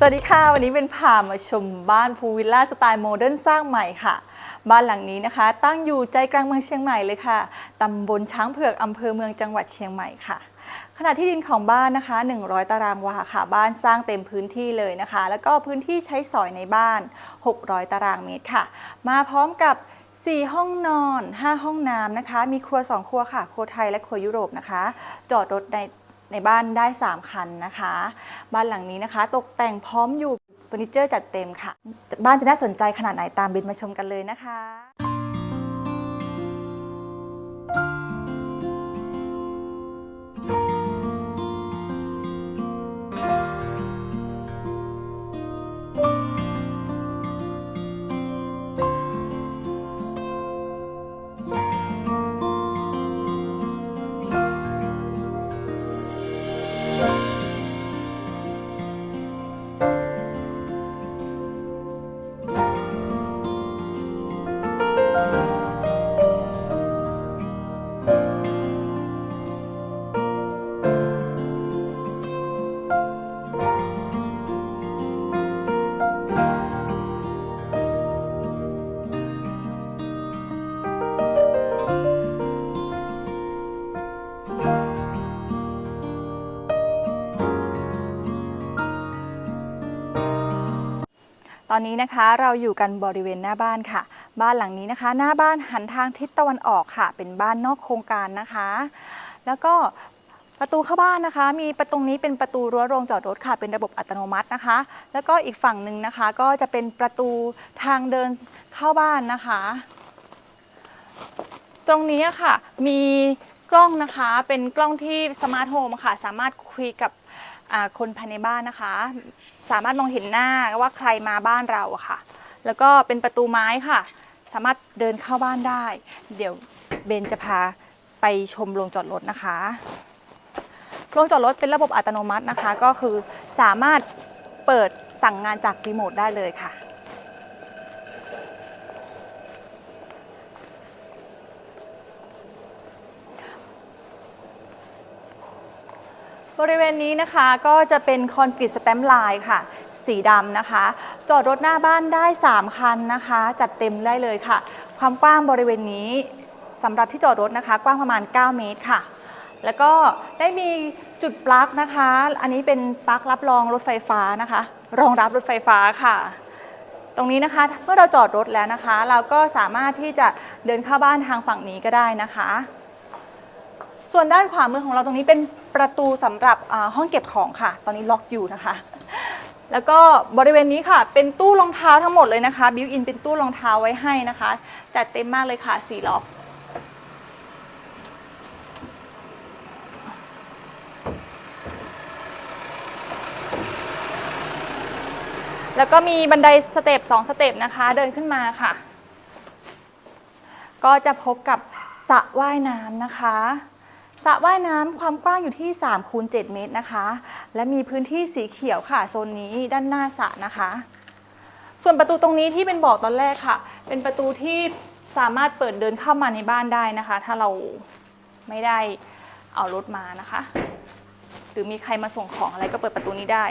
สวัสดีค่ะ วันนี้เป็นพามาชมบ้านพูลวิลล่าสไตล์โมเดิร์นสร้างใหม่ค่ะ บ้านหลังนี้นะคะ ตั้งอยู่ใจกลางเมืองเชียงใหม่เลยค่ะตำบลช้างเผือกอำเภอเมืองจังหวัดเชียงใหม่ค่ะขนาดที่ดินของบ้านนะคะ 100 ตารางวาค่ะ บ้านสร้างเต็มพื้นที่เลยนะคะ แล้วก็พื้นที่ใช้สอยในบ้าน 600 ตารางเมตรค่ะ มาพร้อมกับ 4 ห้องนอน 5 ห้องน้ำนะคะ มีครัว 2 ครัวค่ะ ครัวไทยและครัวยุโรปนะคะ จอดรถใน ในบ้านได้ 3 คันนะคะ บ้านหลังนี้นะคะ ตกแต่งพร้อมอยู่เฟอร์นิเจอร์จัดเต็มค่ะ บ้านจะน่าสนใจขนาดไหนตามบินมาชมกันเลยนะคะ ตอนนี้นะคะเราอยู่กันบริเวณหน้าบ้านค่ะ บ้านหลังนี้นะคะ หน้าบ้านหันทางทิศตะวันออกค่ะ เป็นบ้านนอกโครงการนะคะ แล้วก็ประตูเข้าบ้านนะคะ มีประตูนี้เป็นประตูรั้วโรงจอดรถค่ะ เป็นระบบอัตโนมัตินะคะ แล้วก็อีกฝั่งหนึ่งนะคะ ก็จะเป็นประตูทางเดินเข้าบ้านนะคะ ตรงนี้ค่ะ มีกล้องนะคะ เป็นกล้องที่สมาร์ทโฮมค่ะ สามารถคุยกับคนภายในบ้านนะคะ สามารถมองเห็นหน้าว่าใครมาบ้านเราอะค่ะ แล้วก็เป็นประตูไม้ค่ะ สามารถเดินเข้าบ้านได้ เดี๋ยวเบนจะพาไปชมโรงจอดรถนะคะโรงจอดรถเป็นระบบอัตโนมัตินะคะ ก็คือสามารถเปิดสั่งงานจากรีโมทได้เลยค่ะ บริเวณนี้นะคะก็จะเป็นคอนกรีตสแตมป์ลายค่ะ สีดำนะคะ จอดรถหน้าบ้านได้ 3 คันนะคะ จัดเต็มได้เลยค่ะ ความกว้างบริเวณนี้สำหรับที่จอดรถนะคะ กว้างประมาณ 9 เมตรค่ะ แล้วก็ได้มีจุดปลั๊กนะคะ อันนี้เป็นปลั๊กรับรองรถไฟฟ้านะคะ รองรับรถไฟฟ้าค่ะตรงนี้นะคะเมื่อเราจอดรถแล้วนะคะ เราก็สามารถที่จะเดินเข้าบ้านทางฝั่งนี้ก็ได้นะคะ ส่วนด้านขวามือของเราตรงนี้เป็น ประตูสำหรับอ่าห้องเก็บของค่ะ ตอนนี้ล็อกอยู่นะคะ แล้วก็บริเวณนี้ค่ะ เป็นตู้รองเท้าทั้งหมดเลยนะคะบิวอินเป็นตู้รองเท้าไว้ให้นะคะ จัดเต็มมากเลยค่ะสี่ล็อก แล้วก็มีบันไดสเต็ป2สเต็ปนะคะ เดินขึ้นมาค่ะ ก็จะพบกับสระว่ายน้ำนะคะ ระว่ายน้ำความกว้างอยู่ที่3คูณ7เมตรนะคะ และมีพื้นที่สีเขียวค่ะโซนนี้ด้านหน้าสระนะคะ ส่วนประตูตรงนี้ที่เป็นบอกตอนแรกค่ะ เป็นประตูที่สามารถเปิดเดินเข้ามาในบ้านได้นะคะ ถ้าเราไม่ได้เอารถมานะคะ หรือมีใครมาส่งของอะไรก็เปิดประตูนี้ได้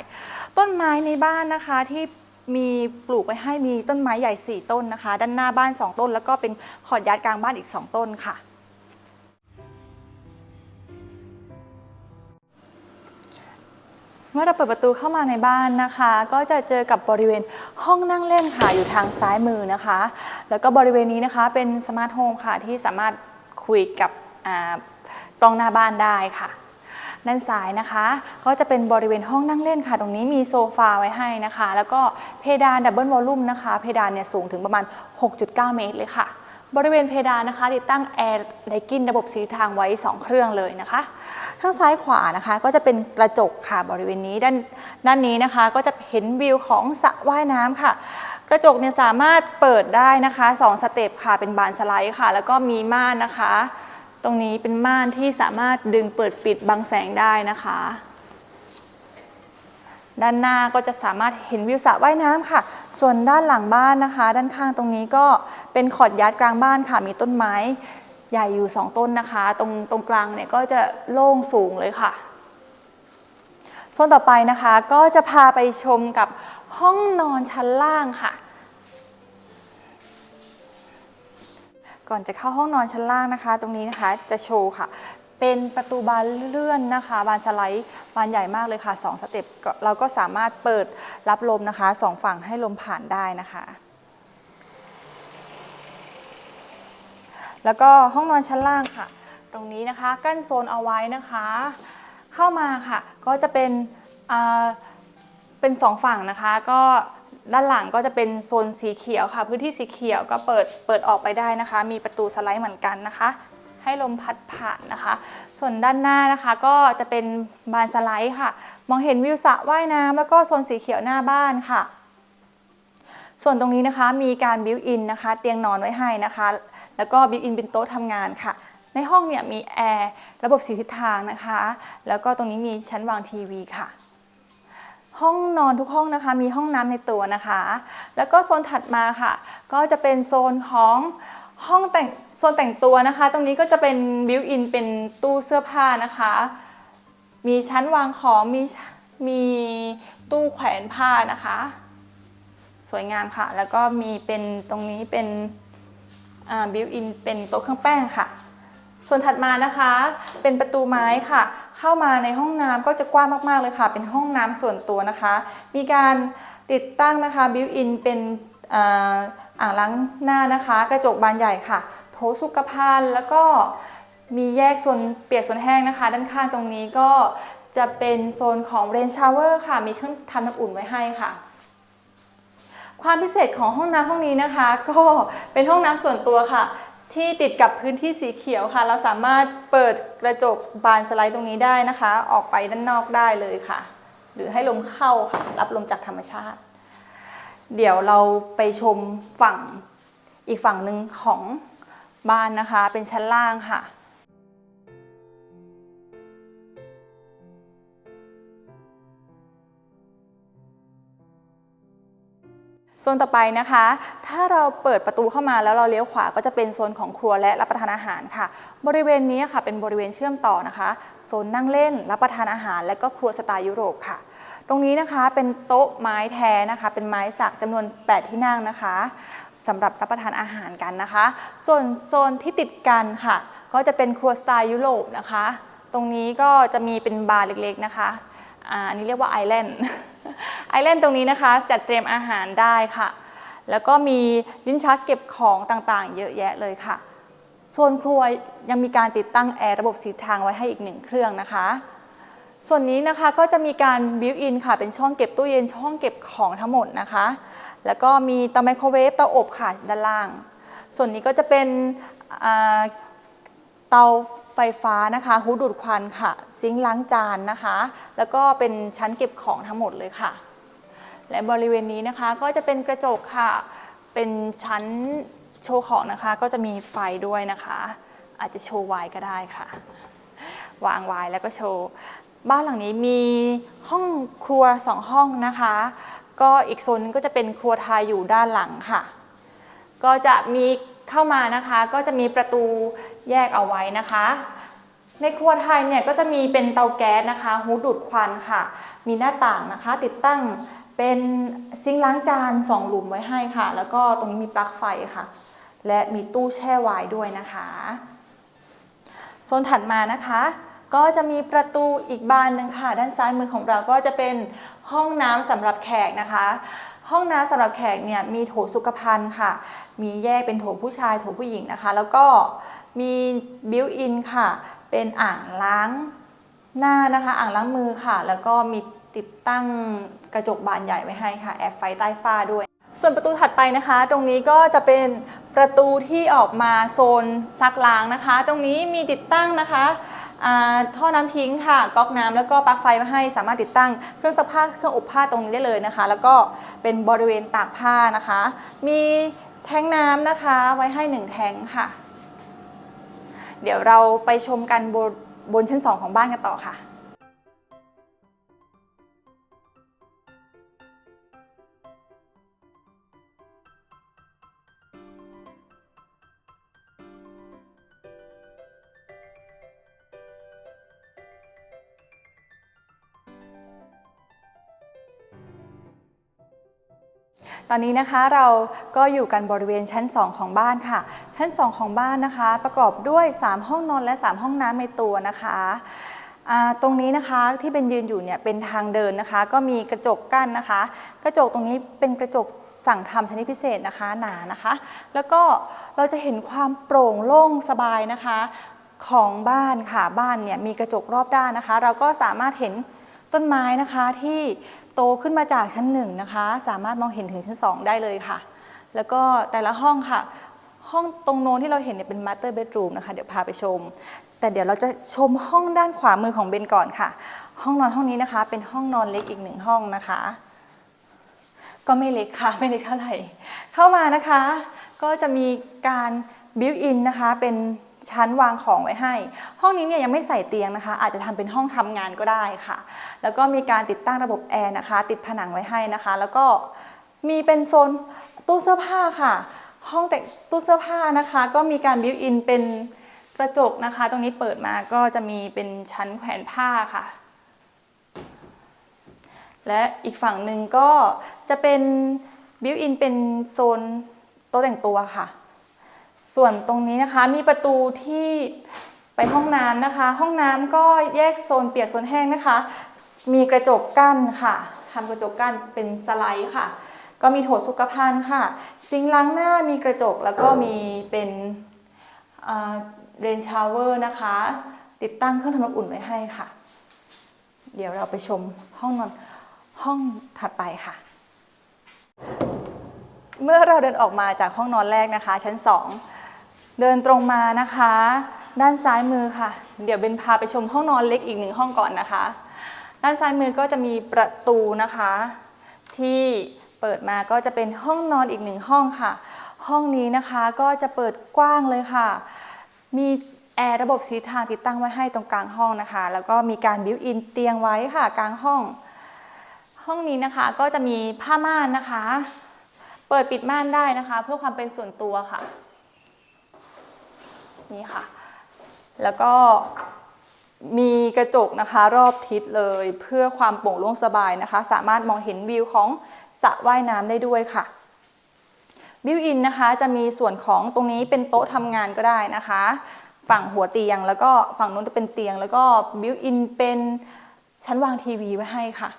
ต้นไม้ในบ้านนะคะที่มีปลูกไว้ให้มีต้นไม้ใหญ่ 4 ต้นนะคะ ด้านหน้าบ้าน 2 ต้น แล้วก็เป็นขอดยาดกลางบ้านอีก 2 ต้นค่ะ มื่อเราเปิดประตูเข้ามาในบ้านนะคะ ก็จะเจอกับบริเวณห้องนั่งเล่นค่ะอยู่ทางซ้ายมือนะคะ แล้วก็บริเวณนี้นะคะเป็นสมาร์ทโฮมค่ะที่สามารถคุยกับกล้องหน้าบ้านได้ค่ะด้านซ้ายนะคะก็จะเป็นบริเวณห้องนั่งเล่นค่ะ ตรงนี้มีโซฟาไว้ให้นะคะ แล้วก็เพดานดับเบิลวอลลุ่มนะคะ เพดานเนี่ยสูงถึงประมาณ 6.9 เมตรเลยค่ะ บริเวณเพดานนะคะ ติดตั้งแอร์ไดกินระบบสีทางไว้ 2 เครื่องเลยนะคะทั้งซ้ายขวานะคะ ก็จะเป็นกระจกค่ะบริเวณนี้ด้านด้านนี้นะคะ ก็จะเห็นวิวของสระว่ายน้ำค่ะ กระจกเนี่ยสามารถเปิดได้นะคะ2สเต็ปค่ะเป็นบานสไลด์ค่ะ แล้วก็มีม่านนะคะ ตรงนี้เป็นม่านที่สามารถดึงเปิดปิดบังแสงได้นะคะ ด้านหน้าก็จะสามารถเห็นวิวสระว่ายน้ำค่ะ ส่วนด้านหลังบ้านนะคะ ด้านข้างตรงนี้ก็เป็นขอดยาร์ดกลางบ้านค่ะ มีต้นไม้ใหญ่อยู่ 2 ต้นนะคะ ตรงตรงกลางเนี่ยก็จะโล่งสูงเลยค่ะโซนต่อไปนะคะก็จะพาไปชมกับห้องนอนชั้นล่างค่ะ ก่อนจะเข้าห้องนอนชั้นล่างนะคะ ตรงนี้นะคะจะโชว์ค่ะ เป็นประตูบานเลื่อนนะคะ บานสไลด์บานใหญ่มากเลยค่ะ 2 สเต็ปเราก็สามารถเปิดรับลมนะคะสองฝั่งให้ลมผ่านได้นะคะ แล้วก็ห้องนอนชั้นล่างค่ะ ตรงนี้นะคะกั้นโซนเอาไว้นะคะ เข้ามาค่ะ ก็จะเป็นเป็นสองฝั่งนะคะ ก็ด้านหลังก็จะเป็นโซนสีเขียวค่ะ พื้นที่สีเขียวก็เปิดเปิดออกไปได้นะคะ มีประตูสไลด์เหมือนกันนะคะ ให้ลมพัดผ่านนะคะ ส่วนด้านหน้านะคะก็จะเป็นบานสไลด์ค่ะ มองเห็นวิวสระว่ายน้ำแล้วก็โซนสีเขียวหน้าบ้านค่ะ ส่วนตรงนี้นะคะมีการบิวอินนะคะ เตียงนอนไว้ให้นะคะ แล้วก็บิวอินเป็นโต๊ะทำงานค่ะ ในห้องเนี่ยมีแอร์ระบบสีทิศทางนะคะ แล้วก็ตรงนี้มีชั้นวางทีวีค่ะห้องนอนทุกห้องนะคะมีห้องน้ำในตัวนะคะ แล้วก็โซนถัดมาค่ะ ก็จะเป็นโซนของ ห้องแต่งโซนแต่งตัวนะคะ ตรงนี้ก็จะเป็นบิวอินเป็นตู้เสื้อผ้านะคะ มีชั้นวางของมีมีตู้แขวนผ้านะคะ สวยงามค่ะ แล้วก็มีเป็นตรงนี้เป็นบิวอินเป็นโต๊ะเครื่องแป้งค่ะ ส่วนถัดมานะคะเป็นประตูไม้ค่ะ เข้ามาในห้องน้ำก็จะกว้างมากๆเลยค่ะ เป็นห้องน้ำส่วนตัวนะคะ มีการติดตั้งนะคะบิวอินเป็น อ่างล้างหน้านะคะ กระจกบานใหญ่ค่ะโถสุขภัณฑ์แล้วก็มีแยกส่วนเปียกส่วนแห้งนะคะ ด้านข้างตรงนี้ก็จะเป็นโซนของเรนชาวเวอร์ค่ะ มีเครื่องทำน้ำอุ่นไว้ให้ค่ะ ความพิเศษของห้องน้ำห้องนี้นะคะ ก็เป็นห้องน้ำส่วนตัวค่ะ ที่ติดกับพื้นที่สีเขียวค่ะ เราสามารถเปิดกระจกบานสไลด์ตรงนี้ได้นะคะ ออกไปด้านนอกได้เลยค่ะ หรือให้ลมเข้าค่ะ รับลมจากธรรมชาติ เดี๋ยวเราไปชมฝั่งอีกฝั่งหนึ่งของบ้านนะคะ เป็นชั้นล่างค่ะโซนต่อไปนะคะ ถ้าเราเปิดประตูเข้ามาแล้วเราเลี้ยวขวาก็จะเป็นโซนของครัวและรับประทานอาหารค่ะ บริเวณนี้ค่ะเป็นบริเวณเชื่อมต่อนะคะ โซนนั่งเล่น รับประทานอาหาร และก็ครัวสไตล์ยุโรปค่ะ ตรงนี้นะคะเป็นโต๊ะไม้แท้นะคะ เป็นไม้สักจำนวน 8 ที่นั่งนะคะสำหรับรับประทานอาหารกันนะคะ ส่วนโซนที่ติดกันค่ะ ก็จะเป็นครัวสไตล์ยุโรปนะคะ ตรงนี้ก็จะมีเป็นบาร์เล็กๆนะคะอาอันนี้เรียกว่าไอแลนด์ไอแลนด์ตรงนี้นะคะจัดเตรียมอาหารได้ค่ะ แล้วก็มีลิ้นชักเก็บของต่างๆ เยอะแยะเลยค่ะโซนครัวยังมีการติดตั้งแอร์ระบบสีทางไว้ให้อีกหนึ่งเครื่องนะคะ ส่วนนี้นะคะก็จะมีการบิวอินค่ะ เป็นช่องเก็บตู้เย็นช่องเก็บของทั้งหมดนะคะ แล้วก็มีเตาไมโครเวฟเตาอบค่ะด้านล่าง ส่วนนี้ก็จะเป็นเตาไฟฟ้านะคะหูดูดควันค่ะ ซิงค์ล้างจานนะคะ แล้วก็เป็นชั้นเก็บของทั้งหมดเลยค่ะ และบริเวณนี้นะคะก็จะเป็นกระจกค่ะ เป็นชั้นโชว์ของนะคะ ก็จะมีไฟด้วยนะคะ อาจจะโชว์ไวก็ได้ค่ะ วางไวแล้วก็โชว์ บ้านหลังนี้มีห้องครัวสองห้องนะคะ ก็อีกโซนนึงก็จะเป็นครัวไทยอยู่ด้านหลังค่ะ ก็จะมีเข้ามานะคะ ก็จะมีประตูแยกเอาไว้นะคะ ในครัวไทยเนี่ยก็จะมีเป็นเตาแก๊สนะคะหูดูดควันค่ะ มีหน้าต่างนะคะ ติดตั้งเป็นซิงล้างจานสองหลุมไว้ให้ค่ะ แล้วก็ตรงนี้มีปลั๊กไฟค่ะ และมีตู้แช่ไวน์ด้วยนะคะ โซนถัดมานะคะ ก็จะมีประตูอีกบานหนึ่งค่ะ ด้านซ้ายมือของเราก็จะเป็นห้องน้ำสำหรับแขกนะคะ ห้องน้ำสำหรับแขกเนี่ยมีโถสุขภัณฑ์ค่ะ มีแยกเป็นโถผู้ชายโถผู้หญิงนะคะ แล้วก็มีบิวอินค่ะ เป็นอ่างล้างหน้านะคะ อ่างล้างมือค่ะ แล้วก็มีติดตั้งกระจกบานใหญ่ไว้ให้ค่ะ แอร์ไฟใต้ฝ้าด้วย ส่วนประตูถัดไปนะคะ ตรงนี้ก็จะเป็นประตูที่ออกมาโซนซักล้างนะคะ ตรงนี้มีติดตั้งนะคะ ท่อน้ำทิ้งค่ะก๊อกน้ำแล้วก็ปลั๊กไฟมาให้สามารถติดตั้งเครื่องซักผ้าเครื่องอบผ้าตรงนี้ได้เลยนะคะ แล้วก็เป็นบริเวณตากผ้านะคะ มีแทงน้ำนะคะไว้ให้หนึ่งแทงค่ะ เดี๋ยวเราไปชมกันบนบนชั้น 2 ของบ้านกันต่อค่ะ ตอนนี้นะคะเราก็อยู่กันบริเวณชั้น 2 ของบ้านค่ะ ชั้น 2 ของบ้านนะคะ ประกอบด้วย 3 ห้องนอนและ 3 ห้องน้ำในตัวนะคะตรงนี้นะคะที่เป็นยืนอยู่เนี่ยเป็นทางเดินนะคะ ก็มีกระจกกั้นนะคะ กระจกตรงนี้เป็นกระจกสั่งทำชนิดพิเศษนะคะหนานะคะ แล้วก็เราจะเห็นความโปร่งโล่งสบายนะคะของบ้านค่ะบ้านเนี่ยมีกระจกรอบด้านนะคะ เราก็สามารถเห็นต้นไม้นะคะที่ โตขึ้นมาจากชั้นหนึ่งนะคะ สามารถมองเห็นถึงชั้น2ได้เลยค่ะ แล้วก็แต่ละห้องค่ะ ห้องตรงโน้นที่เราเห็นเนี่ยเป็น master bedroom นะคะ เดี๋ยวพาไปชม แต่เดี๋ยวเราจะชมห้องด้านขวามือของเบนก่อนค่ะ ห้องนอนห้องนี้นะคะ เป็นห้องนอนเล็กอีกหนึ่งห้องนะคะ ก็ไม่เล็กค่ะไม่เล็กเท่าไหร่ เข้ามานะคะ ก็จะมีการบิวอินนะคะเป็น ชั้นวางของไว้ให้ ห้องนี้เนี่ยยังไม่ใส่เตียงนะคะ อาจจะทำเป็นห้องทำงานก็ได้ค่ะ แล้วก็มีการติดตั้งระบบแอร์นะคะ ติดผนังไว้ให้นะคะ แล้วก็มีเป็นโซนตู้เสื้อผ้าค่ะ ห้องแต่งตู้เสื้อผ้านะคะ ก็มีการบิวอินเป็นกระจกนะคะ ตรงนี้เปิดมาก็จะมีเป็นชั้นแขวนผ้าค่ะ และอีกฝั่งหนึ่งก็จะเป็นบิวอินเป็นโซนโต๊ะแต่งตัวค่ะ ส่วนตรงนี้นะคะมีประตูที่ไปห้องน้ำนะคะ ห้องน้ำก็แยกโซนเปียกโซนแห้งนะคะ มีกระจกกั้นค่ะทำกระจกกั้นเป็นสไลด์ค่ะ ก็มีโถสุขภัณฑ์ค่ะ ซิงล้างหน้ามีกระจกแล้วก็มีเป็นเรนชาวเวอร์นะคะ ติดตั้งเครื่องทำน้ำอุ่นไว้ให้ค่ะ เดี๋ยวเราไปชมห้องนอนห้องถัดไปค่ะ เมื่อเราเดินออกมาจากห้องนอนแรกนะคะ ชั้น 2 เดินตรงมานะคะ ด้านซ้ายมือค่ะ เดี๋ยวเบนพาไปชมห้องนอนเล็กอีกหนึ่งห้องก่อนนะคะ ด้านซ้ายมือก็จะมีประตูนะคะ ที่เปิดมาก็จะเป็นห้องนอนอีกหนึ่งห้องค่ะ ห้องนี้นะคะก็จะเปิดกว้างเลยค่ะ มีแอร์ระบบสีทางติดตั้งไว้ให้ตรงกลางห้องนะคะ แล้วก็มีการบิวอินเตียงไว้ค่ะกลางห้อง ห้องนี้นะคะก็จะมีผ้าม่านนะคะ เปิดปิดม่านได้นะคะ เพื่อความเป็นส่วนตัวค่ะ นี่ค่ะ แล้วก็มีกระจกนะคะรอบทิศเลยเพื่อความโปร่งโล่งสบายนะคะ สามารถมองเห็นวิวของสระว่ายน้ำได้ด้วยค่ะบิวอินนะคะจะมีส่วนของตรงนี้เป็นโต๊ะทำงานก็ได้นะคะ ฝั่งหัวเตียงแล้วก็ฝั่งนู้นจะเป็นเตียง แล้วก็บิวอินเป็นชั้นวางทีวีไว้ให้ค่ะ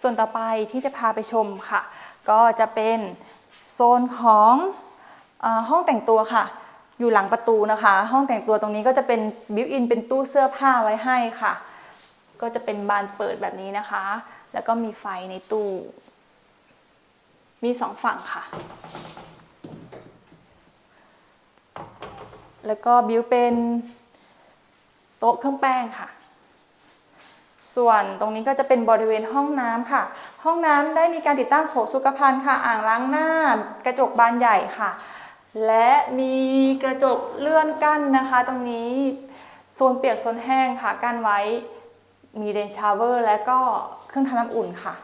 ส่วนต่อไปที่จะพาไปชมค่ะ ก็จะเป็นโซนของอห้องแต่งตัวค่ะ อยู่หลังประตูนะคะ ห้องแต่งตัวตรงนี้ก็จะเป็นบิวอินเป็นตู้เสื้อผ้าไว้ให้ค่ะ ก็จะเป็นบานเปิดแบบนี้นะคะ แล้วก็มีไฟในตู้ มีสองฝั่งค่ะ แล้วก็บิวเป็นโต๊ะเครื่องแป้งค่ะส่วนตรงนี้ก็จะเป็นบริเวณห้องน้ำค่ะ ห้องน้ำได้มีการติดตั้งโถสุขภัณฑ์ค่ะ อ่างล้างหน้า กระจกบานใหญ่ค่ะ และมีกระจกเลื่อนกั้นนะคะตรงนี้โซนเปียกโซนแห้งค่ะกั้นไว้มีเรนชาวเวอร์และก็เครื่องทำน้ำอุ่นค่ะ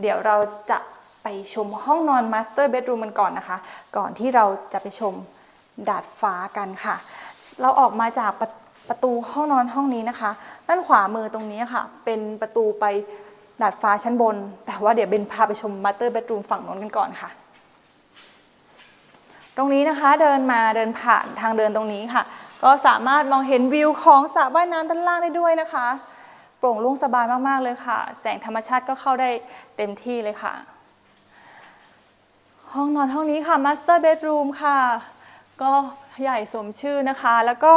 เดี๋ยวเราจะไปชมห้องนอนมาสเตอร์เบดรูมกันก่อนนะคะ ก่อนที่เราจะไปชมดาดฟ้ากันค่ะ เราออกมาจากประประตูห้องนอนห้องนี้นะคะ ด้านขวามือตรงนี้ค่ะ เป็นประตูไปดาดฟ้าชั้นบน แต่ว่าเดี๋ยวเบนพาไปชมมาสเตอร์เบดรูมฝั่งโน้นกันก่อนค่ะ ตรงนี้นะคะเดินมาเดินผ่านทางเดินตรงนี้ค่ะ ก็สามารถมองเห็นวิวของสระว่ายน้ำด้านล่างได้ด้วยนะคะ โปร่งโล่งสบายมากๆเลยค่ะ แสงธรรมชาติก็เข้าได้เต็มที่เลยค่ะ ห้องนอนห้องนี้ค่ะ Master Bedroom ค่ะ ก็ใหญ่สมชื่อนะคะ แล้วก็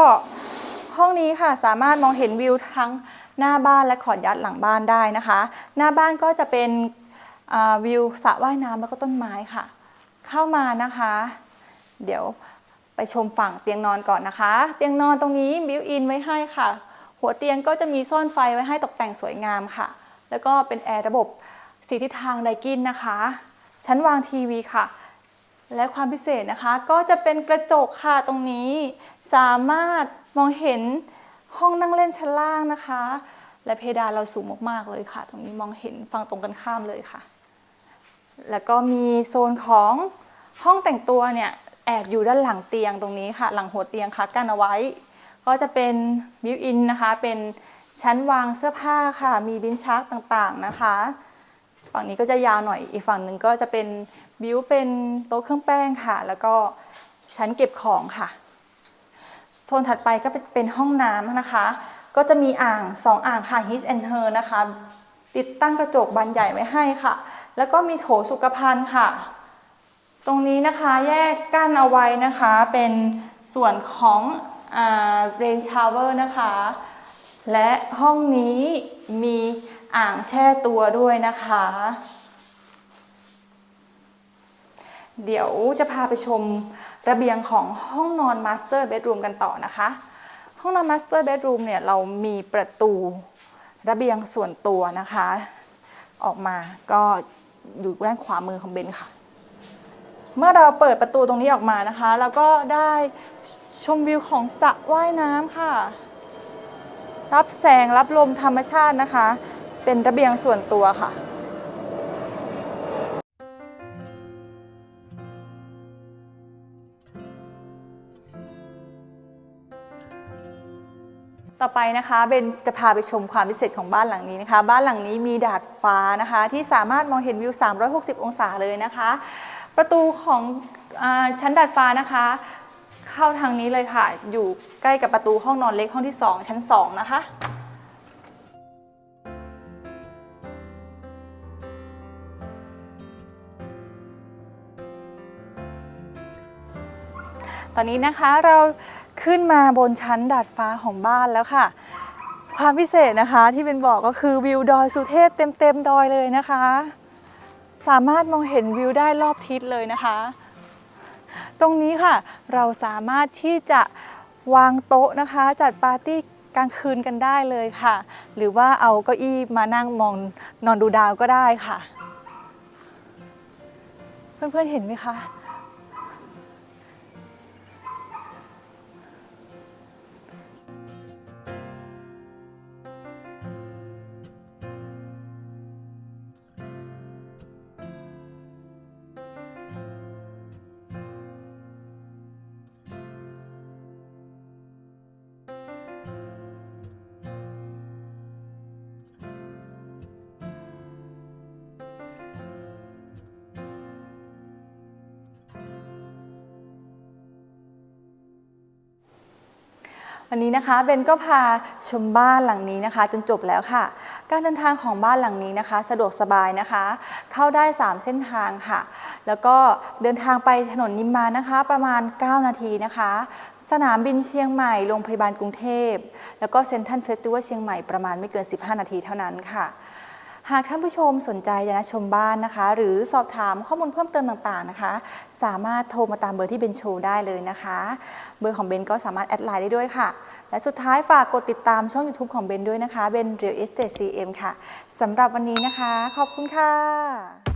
ห้องนี้ค่ะสามารถมองเห็นวิวทั้งหน้าบ้านและขอดยัดหลังบ้านได้นะคะ หน้าบ้านก็จะเป็นวิวสระว่ายน้ำแล้วก็ต้นไม้ค่ะ เข้ามานะคะ เดี๋ยวไปชมฝั่งเตียงนอนก่อนนะคะ เตียงนอนตรงนี้บิวอินไว้ให้ค่ะ หัวเตียงก็จะมีซ่อนไฟไว้ให้ตกแต่งสวยงามค่ะ แล้วก็เป็นแอร์ระบบสีทิศทางไดกินนะคะ ชั้นวางทีวีค่ะ และความพิเศษนะคะก็จะเป็นกระจกค่ะตรงนี้ สามารถมองเห็นห้องนั่งเล่นชั้นล่างนะคะ และเพดานเราสูงมากๆเลยค่ะ ตรงนี้มองเห็นฝั่งตรงกันข้ามเลยค่ะ แล้วก็มีโซนของห้องแต่งตัวเนี่ย อบอยู่ด้านหลังเตียงตรงนี้ค่ะ หลังหัวเตียงค่ะกั้นเอาไว้ ก็จะเป็นบิวอินนะคะ เป็นชั้นวางเสื้อผ้าค่ะ มีลิ้นชักต่างๆนะคะ ฝั่งนี้ก็จะยาวหน่อย อีกฝั่งหนึ่งก็จะเป็นบิวเป็นโต๊ะเครื่องแป้งค่ะ แล้วก็ชั้นเก็บของค่ะ โซนถัดไปก็เป็นห้องน้ำนะคะ ก็จะมีอ่าง 2 อ่างค่ะ His and Her นะคะ ติดตั้งกระจกบานใหญ่ไว้ให้ค่ะ แล้วก็มีโถสุขภัณฑ์ค่ะ ตรงนี้นะคะแยกกั้นเอาไว้นะคะเป็นส่วนของเรนชาวเวอร์นะคะ และห้องนี้มีอ่างแช่ตัวด้วยนะคะ เดี๋ยวจะพาไปชมระเบียงของห้องนอนมาสเตอร์เบดรูมกันต่อนะคะ ห้องนอนมาสเตอร์เบดรูมเนี่ยเรามีประตูระเบียงส่วนตัวนะคะ ออกมาก็อยู่ด้านขวามือของเบนค่ะ เมื่อเราเปิดประตูตรงนี้ออกมานะคะ แล้วก็ได้ชมวิวของสระว่ายน้ำค่ะ รับแสงรับลมธรรมชาตินะคะ เป็นระเบียงส่วนตัวค่ะต่อไปนะคะเบนจะพาไปชมความพิเศษของบ้านหลังนี้นะคะ บ้านหลังนี้มีดาดฟ้านะคะ ที่สามารถมองเห็นวิว 360 องศาเลยนะคะ ประตูของอชั้นดาดฟ้านะคะ เข้าทางนี้เลยค่ะ อยู่ใกล้กับประตูห้องนอนเล็กห้องที่ 2 ชั้น 2 นะคะตอนนี้นะคะเราขึ้นมาบนชั้นดาดฟ้าของบ้านแล้วค่ะ ความพิเศษนะคะที่เป็นบอกก็คือวิวดอยสุเทพเต็มเต็มๆดอยเลยนะคะ สามารถมองเห็นวิวได้รอบทิศเลยนะคะ ตรงนี้ค่ะ เราสามารถที่จะวางโต๊ะนะคะ จัดปาร์ตี้กลางคืนกันได้เลยค่ะ หรือว่าเอาเก้าอี้มานั่งมองนอนดูดาวก็ได้ค่ะ เพื่อนๆเห็นไหมคะ วันนี้นะคะเบนก็พาชมบ้านหลังนี้นะคะ จนจบแล้วค่ะ การเดินทางของบ้านหลังนี้นะคะ สะดวกสบายนะคะ เข้าได้ 3 เส้นทางค่ะ แล้วก็เดินทางไปถนนนิมมานนะคะ ประมาณ 9 นาทีนะคะ สนามบินเชียงใหม่โรงพยาบาลกรุงเทพ แล้วก็เซ็นทรัลเฟสติวัลเชียงใหม่ประมาณไม่เกิน 15 นาทีเท่านั้นค่ะ หากท่านผู้ชมสนใจจะนะชมบ้านนะคะ หรือสอบถามข้อมูลเพิ่มเติมต่างๆนะคะ สามารถโทรมาตามเบอร์ที่เบนโชว์ได้เลยนะคะ เบอร์ของเบนก็สามารถแอดไลน์ได้ด้วยค่ะ และสุดท้ายฝากกดติดตามช่อง YouTube ของเบนด้วยนะคะเบน Real Estate CM ค่ะสำหรับวันนี้นะคะ ขอบคุณค่ะ